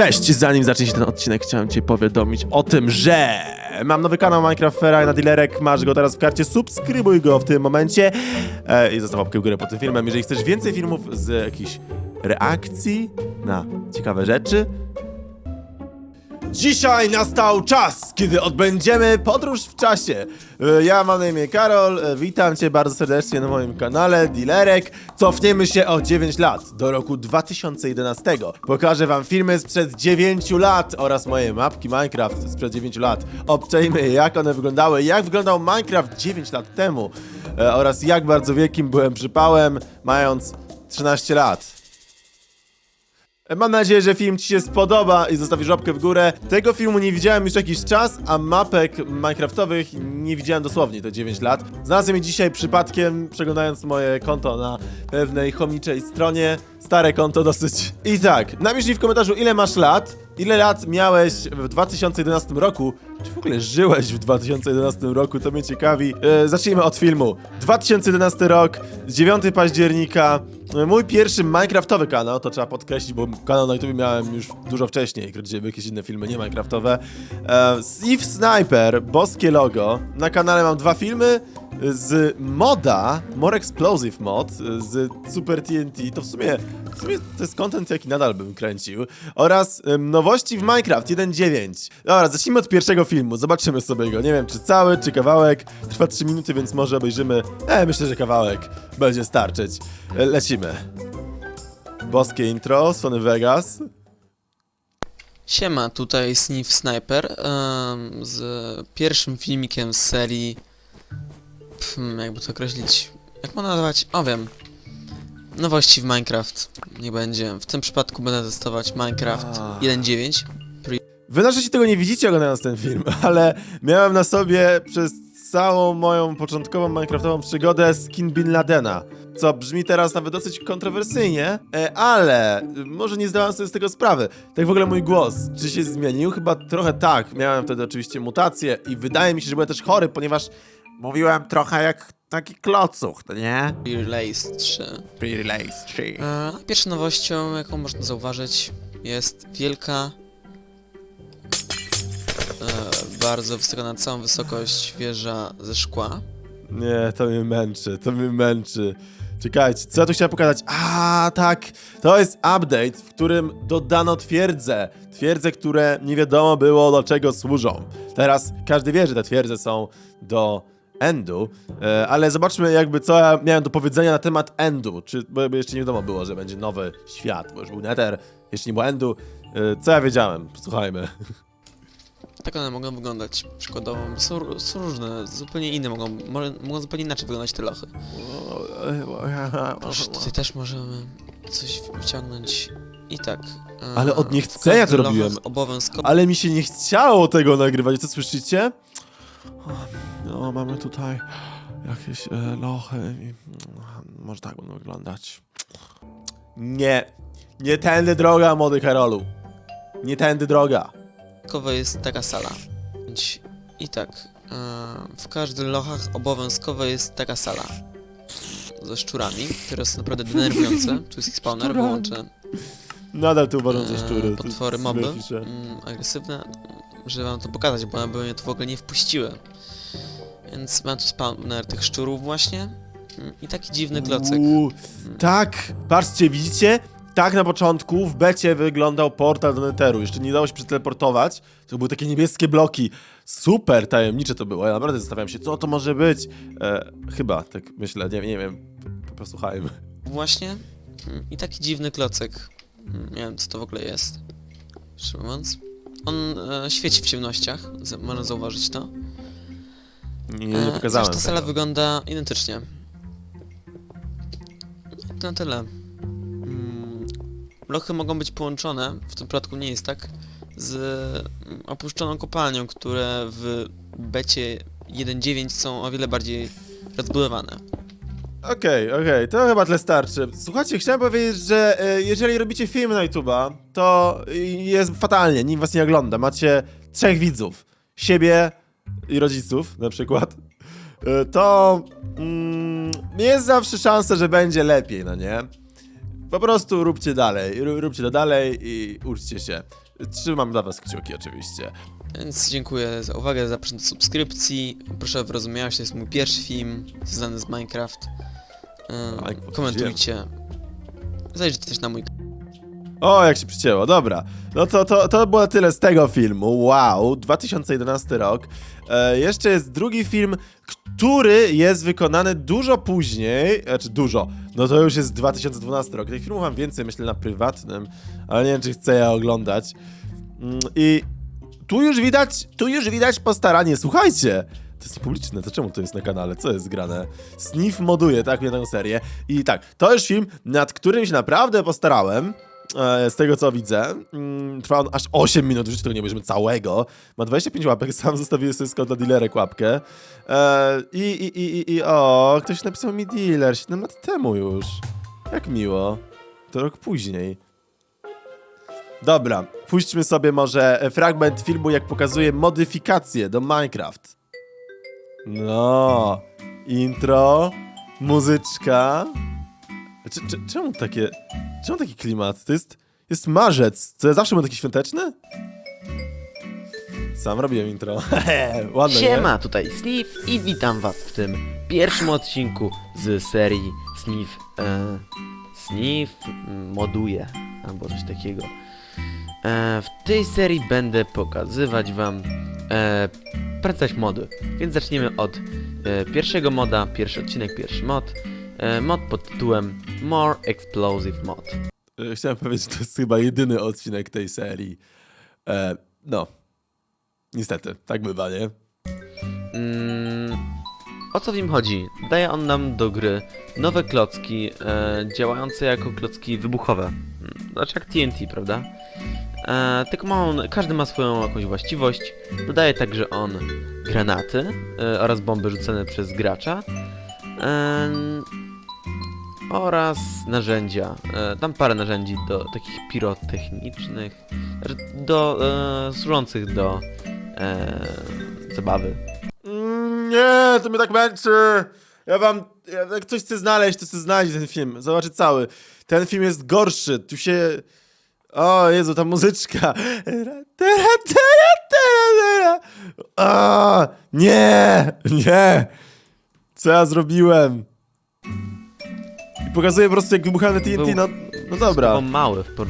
Cześć! Zanim zacznie ten odcinek, chciałem Cię powiadomić o tym, że mam nowy kanał Minecraft Fera na Dilerek. Masz go teraz w karcie, subskrybuj go w tym momencie e, i zostaw łapkę w górę pod tym filmem. Jeżeli chcesz więcej filmów z jakichś reakcji na ciekawe rzeczy, Dzisiaj nastał czas, kiedy odbędziemy podróż w czasie. E, Ja mam na imię Karol, e, witam cię bardzo serdecznie na moim kanale Dilerek. Cofniemy się o 9 lat, do roku 2011. Pokażę wam filmy sprzed 9 lat oraz moje mapki Minecraft sprzed 9 lat. Obczajmy jak one wyglądały, jak wyglądał Minecraft 9 lat temu e, oraz jak bardzo wielkim byłem przypałem, mając 13 lat. Mam nadzieję, że film Ci się spodoba i zostawisz łapkę w górę. Tego filmu nie widziałem już jakiś czas, a mapek minecraftowych nie widziałem dosłownie te 9 lat. Znalazłem je dzisiaj przypadkiem, przeglądając moje konto na pewnej chomniczej stronie. Stare konto dosyć. I tak, napisz mi w komentarzu ile masz lat, ile lat miałeś w 2011 roku, czy w ogóle żyłeś w 2011 roku, to mnie ciekawi. E, zacznijmy od filmu. 2011 rok, 9 października, e, mój pierwszy Minecraftowy kanał, to trzeba podkreślić, bo kanał na YouTube miałem już dużo wcześniej, gdzie jakieś inne filmy, nie Minecraftowe. E, Steve Sniper, boskie logo. Na kanale mam dwa filmy z moda, More Explosive Mod, z Super TNT, to w sumie, w sumie to jest content, jaki nadal bym kręcił, oraz em, nowości w Minecraft 1.9. Dobra, zacznijmy od pierwszego filmu, zobaczymy sobie go, nie wiem czy cały, czy kawałek, trwa 3 minuty, więc może obejrzymy, e, myślę, że kawałek będzie starczyć. E, Lecimy. Boskie intro, Sony Vegas. Siema, tutaj Sniff Sniper em, z pierwszym filmikiem z serii. Pff, jakby to określić. Jak można nazwać? O wiem. Nowości w Minecraft. Nie będzie. W tym przypadku będę testować Minecraft A. 1.9. Wy na szczęście tego nie widzicie oglądając ten film, ale miałem na sobie przez całą moją początkową minecraftową przygodę skin Bin Ladena. Co brzmi teraz nawet dosyć kontrowersyjnie, e, ale może nie zdałem sobie z tego sprawy. Tak w ogóle mój głos, czy się zmienił? Chyba trochę tak. Miałem wtedy oczywiście mutację i wydaje mi się, że byłem też chory, ponieważ mówiłem trochę jak taki klocuch, to nie? Release 3. Pre-release 3. E, pierwszą nowością, jaką można zauważyć, jest wielka. E, bardzo wysoka na całą wysokość wieża ze szkła. Nie, to mnie męczy, to mnie męczy. Czekajcie, co ja tu chciałem pokazać? A, tak, to jest update, w którym dodano twierdze. Twierdze, które nie wiadomo było do czego służą. Teraz każdy wie, że te twierdze są do endu, e, ale zobaczmy jakby co ja miałem do powiedzenia na temat endu. Czy, bo jeszcze nie wiadomo było, że będzie nowy świat, bo już był nether, jeszcze nie było endu. E, co ja wiedziałem? Posłuchajmy. Tak one mogą wyglądać przykładowo. Są, są różne, zupełnie inne mogą, może, mogą zupełnie inaczej wyglądać te lochy. Proszę, tutaj też możemy coś wyciągnąć i tak. e, Ale od niechcenia to każdych robiłem. Obowiązkowo Ale mi się nie chciało tego nagrywać, co słyszycie? O, No, mamy tutaj jakieś e, lochy i mm, może tak będą wyglądać. Nie, nie tędy droga, młody Karolu. Nie tędy droga. jest taka sala. Więc I tak. e, w każdych lochach obowiązkowo jest taka sala. Ze szczurami, które są naprawdę denerwujące. Tu jest ich spawner, Szczurami. wyłączę Nadal tu uważam za e, szczury. to potwory, jest moby, piszę. mm, agresywne, żeby wam to pokazać, bo one by mnie tu w ogóle nie wpuściły. Więc mam tu spawner tych szczurów właśnie i taki dziwny klocek. Uuu, tak, patrzcie, widzicie? Tak na początku w becie wyglądał portal do Netheru. Jeszcze nie dało się przeteleportować. To były takie niebieskie bloki. Super tajemnicze to było. Ja naprawdę zastanawiam się, co to może być. E, chyba, tak myślę, nie, nie wiem. Po- Posłuchajmy. Właśnie i taki dziwny klocek. Nie wiem co to w ogóle jest. Szczerze mówiąc. On e, świeci w ciemnościach, można zauważyć to. Nie, nie pokazałem Zresztą sala tego. wygląda identycznie. No i to na tyle. Mm, Lochy mogą być połączone, w tym przypadku nie jest tak, z mm, opuszczoną kopalnią, które w becie 1.9 są o wiele bardziej rozbudowane. Okej, okej, to chyba tyle starczy. Słuchajcie, chciałem powiedzieć, że e, jeżeli robicie film na YouTube'a, to e, jest fatalnie, nikt was nie ogląda. Macie trzech widzów. Siebie i rodziców na przykład. E, to mm, jest zawsze szansa, że będzie lepiej, no nie? Po prostu róbcie dalej, ró- róbcie to dalej i uczcie się. Trzymam dla was kciuki oczywiście. Więc dziękuję za uwagę, zapraszam do subskrypcji. Proszę o wyrozumiałość, to jest mój pierwszy film związany z Minecraft. Ym, Tak, komentujcie. Zajrzyjcie też na mój O, jak się przycięło, dobra. No to, to, to było tyle z tego filmu. Wow, 2011 rok. E, jeszcze jest drugi film, który jest wykonany dużo później. Znaczy dużo. No to już jest 2012 rok. Tych filmów mam więcej, myślę, na prywatnym, ale nie wiem, czy chcę je oglądać. Mm, I tu już widać, tu już widać postaranie. Słuchajcie! To jest niepubliczne, to czemu to jest na kanale? Co jest grane? Sniff moduje, tak, mnie serię. I tak, to jest film, nad którym się naprawdę postarałem. E, z tego co widzę. Mm, trwa on aż 8 minut, już tego nie bierzemy całego. Ma 25 łapek, sam zostawiłem sobie skąd na dealerek łapkę. E, i, i, i, I o, ktoś napisał mi dealer 7 lat temu już. Jak miło. To rok później. Dobra, puśćmy sobie może fragment filmu, jak pokazuje modyfikacje do Minecraft. No, intro, muzyczka. Cze- czemu takie, czemu taki klimat? To jest, jest marzec, co ja zawsze był taki świąteczny? Sam robiłem intro. Ładne, Siema, tutaj Sniff i witam was w tym pierwszym odcinku z serii Sniff e, Sniff moduje albo coś takiego. E, w tej serii będę pokazywać wam e, pracować mody, więc zaczniemy od e, pierwszego moda, pierwszy odcinek, pierwszy mod. E, mod pod tytułem More Explosive Mod. E, Chciałem powiedzieć, że to jest chyba jedyny odcinek tej serii. E, no. Niestety, tak bywa, nie? Mm, o co w nim chodzi? Daje on nam do gry nowe klocki e, działające jako klocki wybuchowe. Mm, Znaczy jak TNT, prawda? E, tylko ma on, każdy ma swoją jakąś właściwość. Dodaje także on granaty e, oraz bomby rzucane przez gracza. E, oraz narzędzia. E, tam parę narzędzi do takich pirotechnicznych, znaczy do e, służących do e, zabawy. Mm, nie, to mnie tak męczy. Ja wam. Ja, jak ktoś chce znaleźć, to chce znaleźć ten film. Zobaczy cały. Ten film jest gorszy. Tu się. O Jezu, ta muzyczka. A, nie, nie. Co ja zrobiłem? I pokazuję po prostu jak wybuchane TNT, Był- no, no dobra. Małe w do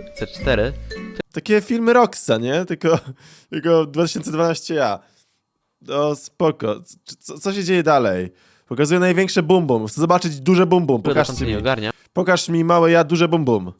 C4. Takie filmy Roxa, nie? Tylko, tylko 2012 ja. O, spoko. Co, co się dzieje dalej? Pokazuję największe bum bum. Chcę zobaczyć duże bum bum. Pokaż mi. ogarnia. Pokaż mi małe ja, duże bum bum.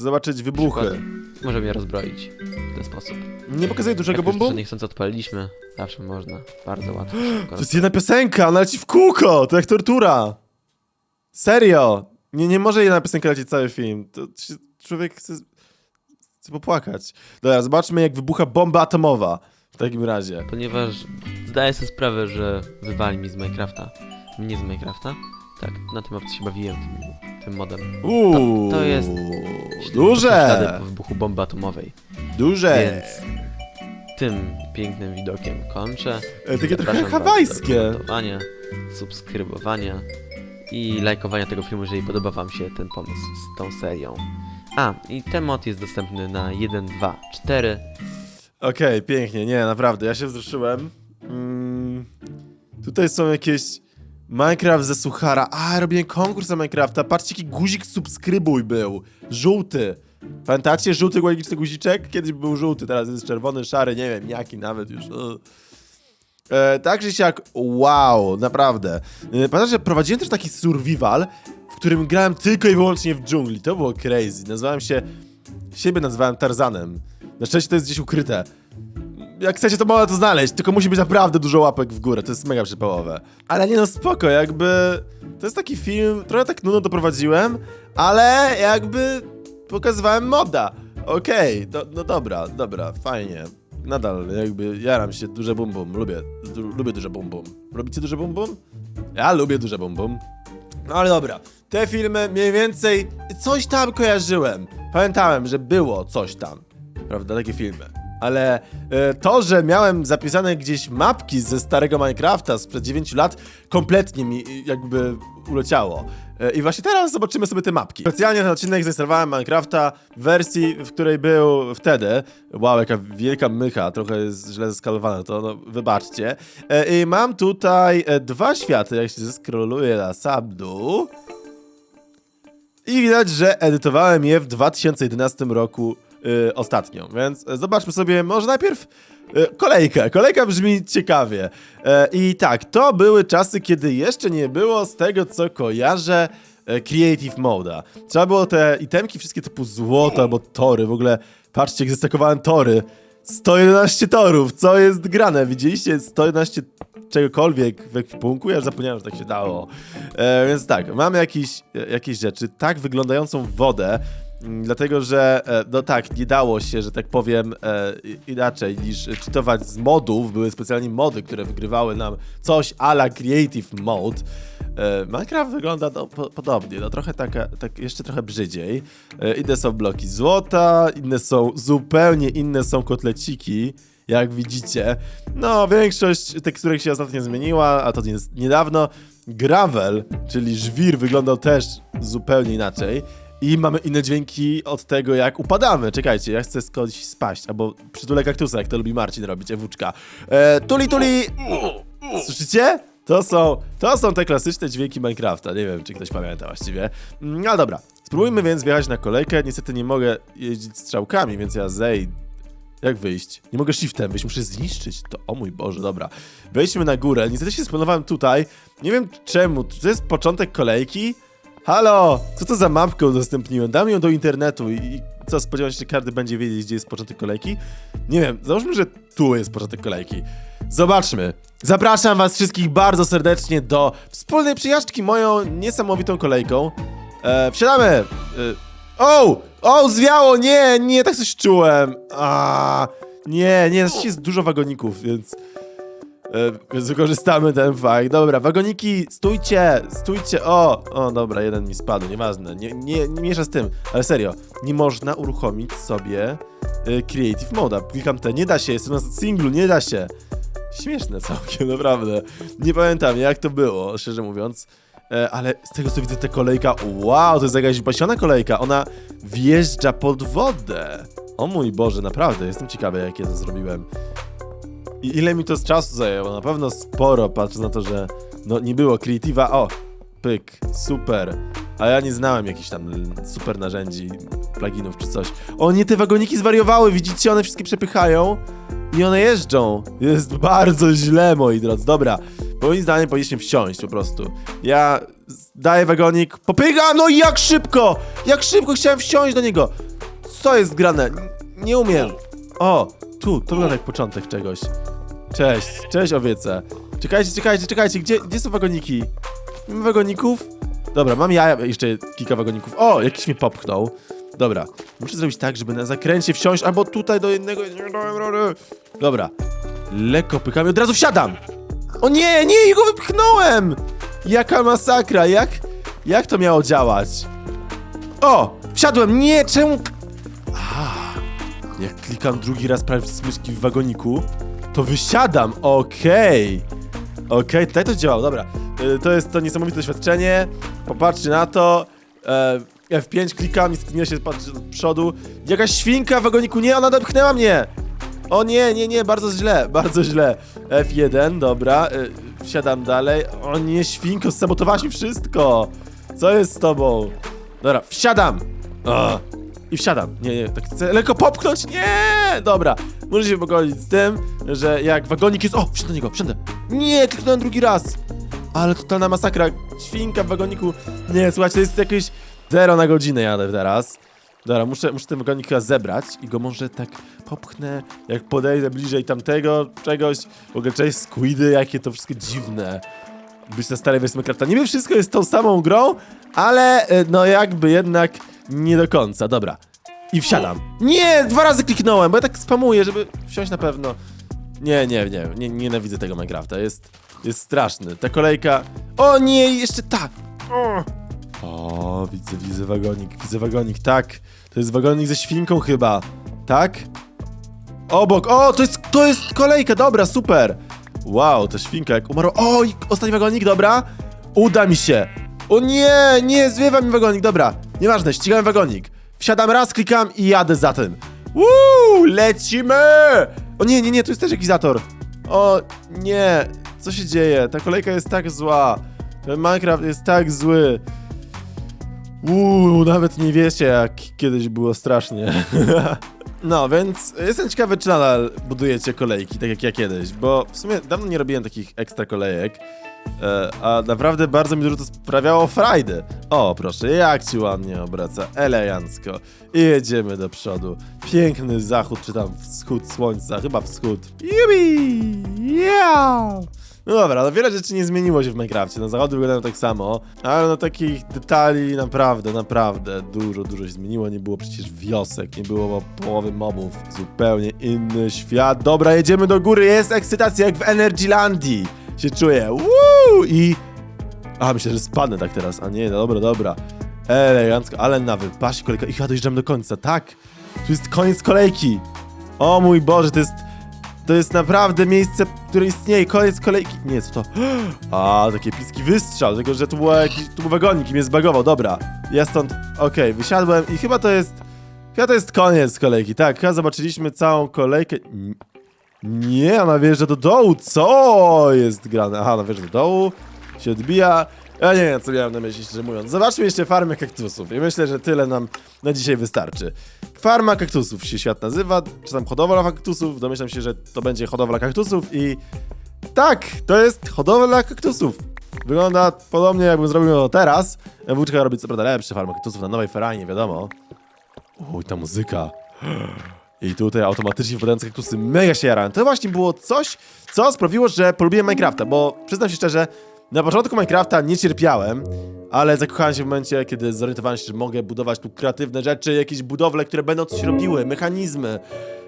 Chcę zobaczyć wybuchy. Przykłady. Może mnie rozbroić w ten sposób. Nie pokazuję dużego Jak już bum? że niechcący odpaliliśmy, zawsze można. Bardzo łatwo. To jest jedna piosenka, ona leci w kółko. To jak tortura. Serio. Nie, nie może jedna piosenka lecieć cały film. To się, człowiek chce, chce popłakać. Dobra, zobaczmy jak wybucha bomba atomowa. W takim razie. Ponieważ zdaję sobie sprawę, że wywali mi z Minecrafta. Mnie z Minecrafta. Tak, na tym mapce się bawiłem tym, tym modem. Uuu, to jest- Ślady duże, po wybuchu bomby atomowej. duże. Więc tym pięknym widokiem kończę. E, takie trochę hawajskie. Subskrybowania i lajkowania tego filmu, jeżeli podoba wam się ten pomysł z tą serią. A, i ten mod jest dostępny na 1, 2, 4. Okej, pięknie, nie, naprawdę, ja się wzruszyłem. Mm, tutaj są jakieś Minecraft ze suchara. A, robiłem konkurs na Minecrafta. Patrzcie, jaki guzik subskrybuj był. Żółty. Pamiętacie żółty logiczny guziczek? Kiedyś był żółty, teraz jest czerwony, szary, nie wiem, jaki nawet już. E, tak czy siak, wow, naprawdę. E, pamiętam, że prowadziłem też taki survival, w którym grałem tylko i wyłącznie w dżungli. To było crazy. Nazywałem się... Siebie nazywałem Tarzanem. Na szczęście to jest gdzieś ukryte. Jak chcecie, to można to znaleźć, tylko musi być naprawdę dużo łapek w górę, to jest mega przypałowe. Ale nie no, spoko, jakby... To jest taki film, trochę tak nudno doprowadziłem, ale jakby pokazywałem moda. Okej, do, no dobra, dobra, fajnie. Nadal jakby jaram się, duże bum bum, lubię, du, lubię duże bum bum. Lubicie duże bum bum? Ja lubię duże bum bum. No ale dobra, te filmy mniej więcej coś tam kojarzyłem. Pamiętałem, że było coś tam. Prawda, takie filmy. Ale e, to, że miałem zapisane gdzieś mapki ze starego Minecrafta sprzed 9 lat, kompletnie mi jakby uleciało. E, I właśnie teraz zobaczymy sobie te mapki. Specjalnie ten odcinek zainstalowałem Minecrafta w wersji, w której był wtedy. Wow, jaka wielka mycha, trochę jest źle zeskalowane, to no, wybaczcie. E, I mam tutaj dwa światy, jak się zeskroluję na sam. I widać, że edytowałem je w 2011 roku y, ostatnio, więc e, zobaczmy sobie może najpierw y, kolejkę. Kolejka brzmi ciekawie. E, I tak, to były czasy, kiedy jeszcze nie było z tego, co kojarzę, e, Creative Moda. Trzeba było te itemki wszystkie typu złoto albo tory, w ogóle patrzcie, jak zestakowałem tory. 111 torów, co jest grane? Widzieliście 111 czegokolwiek w ekwipunku? Ja zapomniałem, że tak się dało. E, więc tak, mamy jakieś, e, jakieś rzeczy, tak wyglądającą wodę, dlatego że, e, no tak, nie dało się, że tak powiem, e, inaczej niż czytować z modów. Były specjalnie mody, które wygrywały nam coś ala Creative Mode. E, Minecraft wygląda no, po, podobnie, no trochę taka, tak jeszcze trochę brzydziej. E, inne są bloki złota, inne są zupełnie inne są kotleciki, jak widzicie. No, większość teksturek się ostatnio zmieniła, a to niedawno. Gravel, czyli żwir, wyglądał też zupełnie inaczej. I mamy inne dźwięki od tego, jak upadamy. Czekajcie, ja chcę skądś spaść, albo przytulę kaktusa, jak to lubi Marcin robić, ewuczka. E, tuli, tuli! Słyszycie? To są, to są te klasyczne dźwięki Minecrafta. Nie wiem, czy ktoś pamięta właściwie. Mm, No dobra, spróbujmy więc wjechać na kolejkę. Niestety nie mogę jeździć strzałkami, więc ja zejdę. Jak wyjść? Nie mogę shiftem wyjść, muszę zniszczyć to. O mój Boże, dobra. Wejdźmy na górę. Niestety się splanowałem tutaj. Nie wiem czemu. To jest początek kolejki? Halo! Co to za mapkę udostępniłem? Dam ją do internetu i, i co, spodziewam się, każdy będzie wiedzieć, gdzie jest początek kolejki? Nie wiem, załóżmy, że tu jest początek kolejki. Zobaczmy. Zapraszam was wszystkich bardzo serdecznie do wspólnej przyjażdżki moją niesamowitą kolejką. E, wsiadamy! E, o! O, zwiało! Nie, nie, tak coś czułem. A, nie, nie, jest dużo wagoników, więc... E, wykorzystamy ten fakt. Dobra, wagoniki, stójcie, stójcie. O, o, dobra, jeden mi spadł, nieważne. Nie, nie, nie miesza z tym, ale serio, nie można uruchomić sobie e, Creative Moda. Klikam te, nie da się, jestem na singlu, nie da się. Śmieszne całkiem, naprawdę. Nie pamiętam jak to było, szczerze mówiąc. E, ale z tego co widzę, ta kolejka, wow, to jest jakaś pasiona kolejka. Ona wjeżdża pod wodę. O mój Boże, naprawdę, jestem ciekawy, jak ja to zrobiłem. I ile mi to z czasu zajęło? Na pewno sporo, patrząc na to, że no nie było Creative'a. O, pyk, super. A ja nie znałem jakichś tam super narzędzi, pluginów czy coś. O nie, te wagoniki zwariowały, widzicie, one wszystkie przepychają i one jeżdżą. Jest bardzo źle, moi drodzy. Dobra, moim zdaniem powinniśmy wsiąść po prostu. Ja daję wagonik, popycham, no i jak szybko! Jak szybko chciałem wsiąść do niego! Co jest grane? Nie umiem. O, tu, to wygląda jak początek czegoś. Cześć, cześć owiece. Czekajcie, czekajcie, czekajcie, gdzie, gdzie są wagoniki? Nie ma wagoników? Dobra, mam ja jeszcze kilka wagoników. O, jakiś mnie popchnął. Dobra, muszę zrobić tak, żeby na zakręcie wsiąść, albo tutaj do jednego... Dobra, lekko i od razu wsiadam! O nie, nie, jego wypchnąłem! Jaka masakra, jak... Jak to miało działać? O, wsiadłem, nie, czemu... Jak klikam drugi raz prawie z myszki w wagoniku, to wysiadam. Okej. Okej, tutaj to działało, dobra. Y, To jest to niesamowite doświadczenie. Popatrzcie na to. E, F5 klikam, niestety nie się patrzy do przodu. Jakaś świnka w wagoniku, nie, ona dopchnęła mnie! O nie, nie, nie, bardzo źle, bardzo źle. F1, dobra, y, wsiadam dalej. O nie, świnko, sabotowałaś mi wszystko! Co jest z tobą? Dobra, wsiadam! O, I wsiadam. Nie, nie, tak chcę lekko popchnąć. Nie! Dobra, muszę się pogodzić z tym, że jak wagonik jest... O, wsiądę do niego, wsiądę. Nie, kliknąłem drugi raz. Ale totalna masakra. Świnka w wagoniku. Nie, słuchajcie, to jest jakieś 0 na godzinę jadę teraz. Dobra, muszę, muszę ten wagonik chyba zebrać i go może tak popchnę, jak podejdę bliżej tamtego czegoś. W ogóle cześć, squidy, jakie to wszystko dziwne. Być na starej wersji Minecrafta. Niby wszystko jest tą samą grą, ale e, no jakby jednak nie do końca. Dobra. I wsiadam. Nie, dwa razy kliknąłem, bo ja tak spamuję, żeby wsiąść na pewno. Nie, nie, nie, nie nienawidzę tego Minecrafta. Jest, jest straszny. Ta kolejka. O nie, jeszcze tak. O, widzę, widzę wagonik, widzę wagonik, tak. To jest wagonik ze świnką chyba. Tak? Obok, o, to jest, to jest kolejka, dobra, super. Wow, ta świnka jak umarła. O, i ostatni wagonik, dobra. Uda mi się. O nie, nie, zwiewa mi wagonik, dobra. Nieważne, ścigałem wagonik. Wsiadam raz, klikam i jadę za tym. Uuu, lecimy! O nie, nie, nie, tu jest też jakiś zator. O nie, co się dzieje? Ta kolejka jest tak zła. Ten Minecraft jest tak zły. Uuu, nawet nie wiecie, jak kiedyś było strasznie. No, więc jestem ciekawy, czy nadal budujecie kolejki, tak jak ja kiedyś, bo w sumie dawno nie robiłem takich ekstra kolejek, a naprawdę bardzo mi dużo to sprawiało frajdy. O, proszę, jak ci ładnie obraca, elegancko. I jedziemy do przodu. Piękny zachód, czy tam wschód słońca, chyba wschód. Jubi! Yeah! No dobra, no wiele rzeczy nie zmieniło się w Minecrafcie, no zachody wyglądają tak samo, ale no takich detali naprawdę, naprawdę dużo, dużo się zmieniło, nie było przecież wiosek, nie było połowy mobów, zupełnie inny świat. Dobra, jedziemy do góry, jest ekscytacja jak w Energylandii, się czuję, Woo! i... A, myślę, że spadnę tak teraz, a nie, no dobra, dobra, elegancko, ale na wypasie kolejka i chyba dojeżdżamy do końca, tak, tu jest koniec kolejki, o mój Boże, to jest... To jest naprawdę miejsce, które istnieje. Koniec kolejki. Nie, co to? A, taki epicki wystrzał, tylko że tu, było jakiś, tu był wagonik i mnie zbagował. Dobra, ja stąd, okej, wysiadłem i chyba to jest, chyba to jest koniec kolejki. Tak, chyba zobaczyliśmy całą kolejkę. Nie, ona wjeżdża do dołu, co jest grane? Aha, ona wjeżdża do dołu, się odbija. Ja nie wiem, co miałem na myśli, szczerze mówiąc. Zobaczmy jeszcze farmę kaktusów i myślę, że tyle nam na dzisiaj wystarczy. Farma kaktusów się świat nazywa, czy tam hodowla kaktusów, domyślam się, że to będzie hodowla kaktusów i tak, to jest hodowla kaktusów. Wygląda podobnie jakbym zrobił to teraz. Włóczka robi co prawda lepsze farmy kaktusów na nowej ferajnie, wiadomo. Uj, ta muzyka. I tutaj automatycznie wpadające kaktusy mega się jarają. To właśnie było coś, co sprawiło, że polubiłem Minecrafta, bo przyznam się szczerze, na początku Minecrafta nie cierpiałem, ale zakochałem się w momencie, kiedy zorientowałem się, że mogę budować tu kreatywne rzeczy, jakieś budowle, które będą coś robiły, mechanizmy,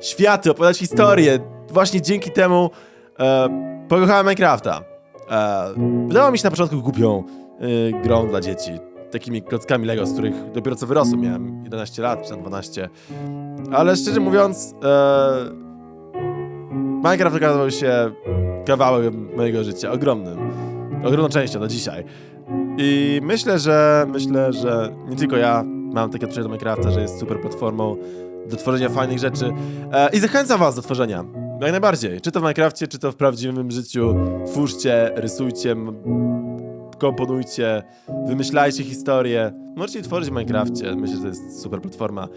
światy, opowiadać historie. Właśnie dzięki temu e, pokochałem Minecrafta. E, wydawało mi się na początku głupią e, grą dla dzieci. Takimi klockami Lego, z których dopiero co wyrosłem. Miałem 11 lat, czy tam 12. Ale szczerze mówiąc, e, Minecraft okazał się kawałkiem mojego życia, ogromnym. Ogromną częścią do dzisiaj. I myślę, że myślę, że nie tylko ja mam takie odczucie do Minecrafta, że jest super platformą do tworzenia fajnych rzeczy. E, I zachęcam was do tworzenia. Jak najbardziej. Czy to w Minecrafcie, czy to w prawdziwym życiu. Twórzcie, rysujcie, komponujcie, wymyślajcie historie. Możecie tworzyć w Minecrafcie. Myślę, że to jest super platforma.